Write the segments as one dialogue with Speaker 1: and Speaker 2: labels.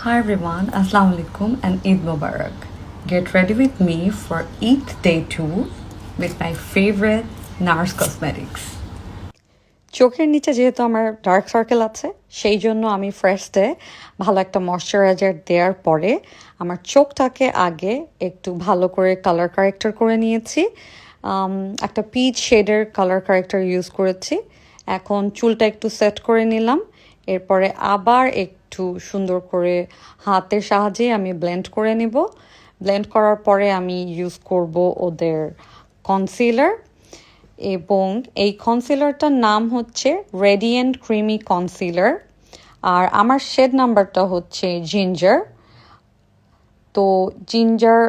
Speaker 1: Hi everyone, Assalamu alaikum and Eid Mubarak. Get ready with me for Eid Day 2 with my favorite NARS Cosmetics.
Speaker 2: চোখের নিচে যেহেতু আমার dark circle আছে সেই জন্য আমি ফার্স্টে ভালো একটা ময়শ্চারাইজার দেওয়ার পরে আমার চোখটাকে আগে একটু ভালো করে কালার কারেক্টার করে নিয়েছি একটা পিচ শেডের কালার কারেক্টার ইউজ করেছি এখন চুলটা একটু সেট করে নিলাম এরপরে আবার একটু সুন্দর করে হাতের সাহায্যে আমি ব্লেন্ড করে নিব। ব্লেন্ড করার পরে আমি ইউজ করব ওদের কনসিলার এবং এই কনসিলারটার নাম হচ্ছে রেডিয়েন্ট ক্রিমি কনসিলার আর আমার শেড নাম্বারটা হচ্ছে জিঞ্জার তো জিঞ্জার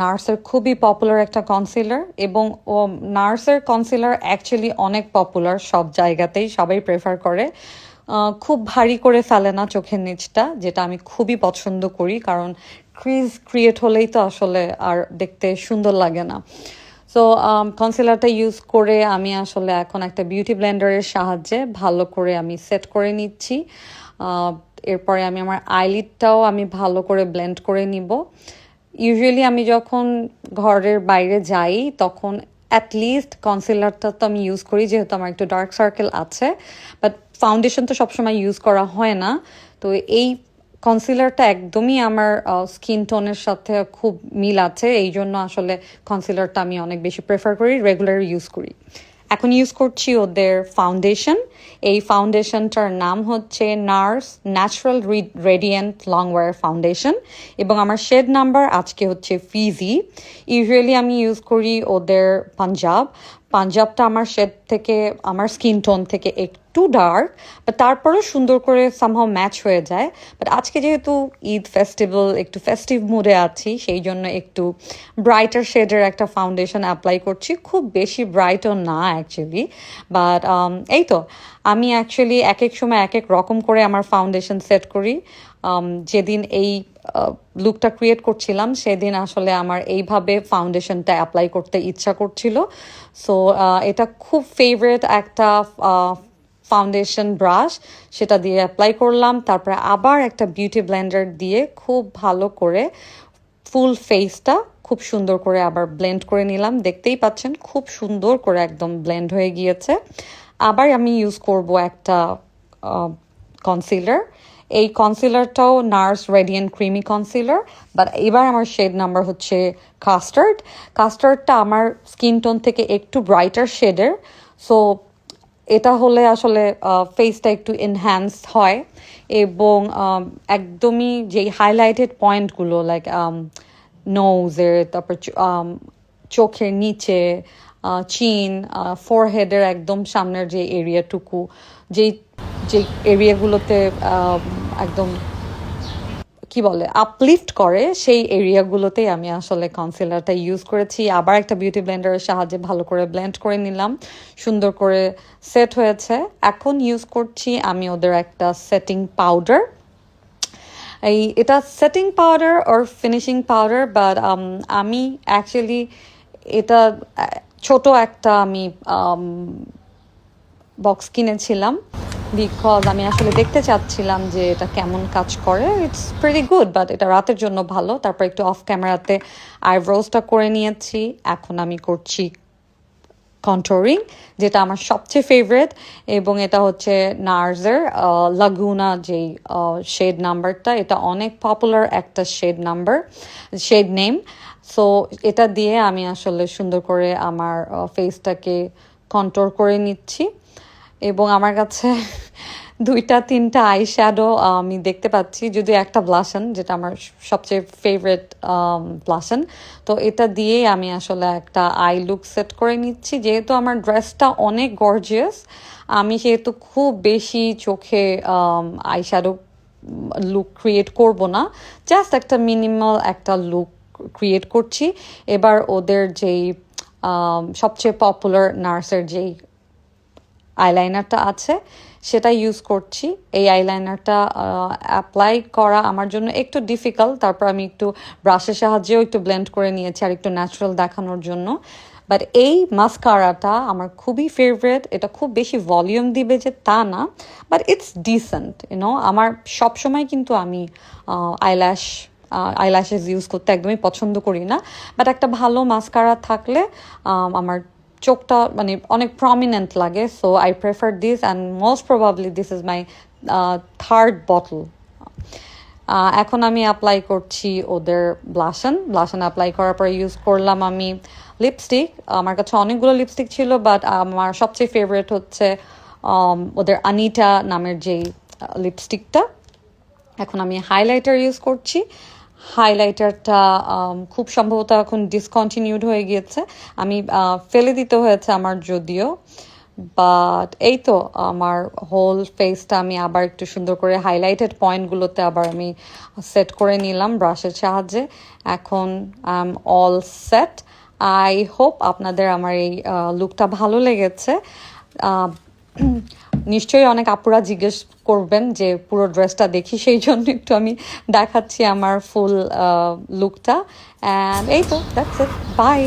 Speaker 2: নার্সের খুবই পপুলার একটা কনসিলার এবং, ও নার্সের কনসিলার অ্যাকচুয়ালি অনেক পপুলার সব জায়গাতেই সবাই প্রেফার করে। খুব ভারী করে ফেলে না চোখের নিচটা, যেটা আমি খুবই পছন্দ করি, কারণ ক্রিজ ক্রিয়েট হলেই তো আসলে আর দেখতে সুন্দর লাগে না। সো কনসিলারটা ইউজ করে আমি আসলে এখন একটা বিউটি ব্লেন্ডারের সাহায্যে ভালো করে আমি সেট করে নিচ্ছি। এরপরে আমি আমার আইলিডটাও আমি ভালো করে ব্লেন্ড করে নিব। ইউজুয়ালি আমি যখন ঘরের বাইরে যাই, তখন অ্যাটলিস্ট কনসিলারটা তো আমি ইউজ করি, যেহেতু আমার একটু ডার্ক সার্কেল আছে। বাট ফাউন্ডেশন তো সবসময় ইউজ করা হয় না। তো এই কনসিলারটা একদমই আমার স্কিন টোনের সাথে খুব মিল আছে। এই জন্য আসলে কনসিলারটা আমি অনেক বেশি প্রেফার করি রেগুলার ইউজ করি। এখন ইউজ করছি ওদের ফাউন্ডেশন এই ফাউন্ডেশনটার নাম হচ্ছে NARS natural radiant long wear foundation এবং আমার শেড নাম্বার আজকে হচ্ছে ফিজি ইউজুয়ালি আমি ইউজ করি ওদের পাঞ্জাব পাঞ্জাবটা আমার শেড থেকে আমার স্কিন টোন থেকে একটু ডার্ক বাট তারপরেও সুন্দর করে সামহাও ম্যাচ হয়ে যায়। বাট আজকে যেহেতু ঈদ ফেস্টিভ্যাল একটু ফেস্টিভ মুডে আছি সেই জন্য একটু ব্রাইটার শেডের একটা ফাউন্ডেশন অ্যাপ্লাই করছি। খুব বেশি ব্রাইটও না অ্যাকচুয়ালি বাট এই তো। আমি অ্যাকচুয়ালি এক এক সময় এক এক রকম করে আমার ফাউন্ডেশন সেট করি। Um, যেদিন এই লুকটা ক্রিয়েট করছিলাম, সেদিন আসলে আমার এইভাবে ফাউন্ডেশনটা অ্যাপ্লাই করতে ইচ্ছা করছিল। সো এটা খুব ফেভারেট একটা ফাউন্ডেশন ব্রাশ সেটা দিয়ে অ্যাপ্লাই করলাম। তারপরে আবার একটা বিউটি ব্লেন্ডার দিয়ে খুব ভালো করে ফুল ফেসটা খুব সুন্দর করে আবার ব্লেন্ড করে নিলাম। দেখতেই পাচ্ছেন, খুব সুন্দর করে একদম ব্লেন্ড হয়ে গিয়েছে। আবার আমি ইউজ করব একটা কনসিলার এই কনসিলারটাও NARS radiant creamy concealer but এবার আমার শেড নাম্বার হচ্ছে কাস্টার্ড কাস্টার্ডটা আমার স্কিন টোন থেকে একটু ব্রাইটার শেডের সো এটা হলে আসলে ফেসটা একটু এনহ্যান্স হয়, এবং একদমই যেই হাইলাইটেড পয়েন্টগুলো লাইক নোজের তারপর চোখের নিচে চিন ফোরহেডের একদম সামনের যে এরিয়াটুকু যেই যে এরিয়াগুলোতে একদম, কি বলে আপলিফট করে সেই এরিয়াগুলোতেই আমি আসলে কনসিলারটা ইউজ করেছি। আবার একটা বিউটি ব্লেন্ডারের সাহায্যে ভালো করে ব্লেন্ড করে নিলাম। সুন্দর করে সেট হয়েছে। এখন ইউজ করছি আমি ওদের একটা সেটিং পাউডার এই, এটা setting powder or finishing powder but আমি অ্যাকচুয়ালি এটা, ছোট একটা আমি বক্স কিনেছিলাম। বিকজ আমি আসলে দেখতে চাচ্ছিলাম যে এটা কেমন কাজ করে। ইটস ভেরি গুড বাট এটা রাতের জন্য ভালো। তারপর একটু অফ ক্যামেরাতে আইব্রোজটা করে নিয়েছি। এখন আমি করছি কন্ট্রোরিং যেটা আমার সবচেয়ে ফেভারেট এবং এটা হচ্ছে নার্সের লাগুনা যেই শেড নাম্বারটা এটা অনেক পপুলার একটা shade number shade name so এটা দিয়ে আমি আসলে সুন্দর করে আমার ফেসটাকে কন্ট্রোল করে নিচ্ছি। এবং আমার কাছে দুইটা, তিনটা আই শ্যাডো আমি দেখতে পাচ্ছি। যদি একটা ব্লাশন যেটা আমার সবচেয়ে ফেভারেট ব্লাশন তো এটা দিয়েই আমি আসলে একটা আই লুক সেট করে নিচ্ছি। যেহেতু আমার ড্রেসটা অনেক গর্জিয়াস আমি সেহেতু খুব বেশি চোখে আই শ্যাডো লুক ক্রিয়েট করব না। জাস্ট একটা মিনিমাল একটা লুক ক্রিয়েট করছি। এবার ওদের যেই সবচেয়ে পপুলার নার্সের যেই আইলাইনারটা আছে, সেটা ইউজ করছি। এই আইলাইনারটা অ্যাপ্লাই করা আমার জন্য একটু ডিফিকাল্ট তারপর আমি একটু ব্রাশের সাহায্যেও একটু ব্লেন্ড করে নিয়েছি আর একটু ন্যাচারাল দেখানোর জন্য। বাট এই মাস্কারাটা আমার খুবই ফেভারেট এটা খুব বেশি ভলিউম দিবে যে তা না বাট ইটস ডিসেন্ট ইউনো আমার সবসময় কিন্তু আমি আইল্যাশ আইল্যাশেস ইউজ করতে একদমই পছন্দ করি না। বাট একটা ভালো মাস্কারা থাকলে আমার চোখটা মানে অনেক প্রমিনেন্ট লাগে so I prefer this and most probably this is my third bottle এখন আমি অ্যাপ্লাই করছি ওদের ব্লাশন ব্লাশন অ্যাপ্লাই করার পর ইউজ করলাম আমি লিপস্টিক আমার কাছে অনেকগুলো লিপস্টিক ছিল বাট আমার সবচেয়ে ফেভারিট হচ্ছে ওদের আনিটা নামের যেই লিপস্টিকটা এখন আমি হাইলাইটার ইউজ করছি। হাইলাইটারটা খুব সম্ভবত এখন ডিসকন্টিনিউড হয়ে গিয়েছে। আমি ফেলে দিতে হয়েছে আমার যদিও। বাট এই তো, আমার হোল ফেসটা আমি আবার একটু সুন্দর করে হাইলাইটেড পয়েন্টগুলোতে আবার আমি সেট করে নিলাম ব্রাশের সাহায্যে। এখন I am all set I hope আপনাদের আমার এই লুকটা ভালো লেগেছে। নিশ্চয়ই অনেক আপুরা জিজ্ঞেস করবেন যে পুরো ড্রেসটা দেখি, সেই জন্য একটু আমি দেখাচ্ছি আমার ফুল লুকটা অ্যান্ড এই তো দ্যাটস ইট বাই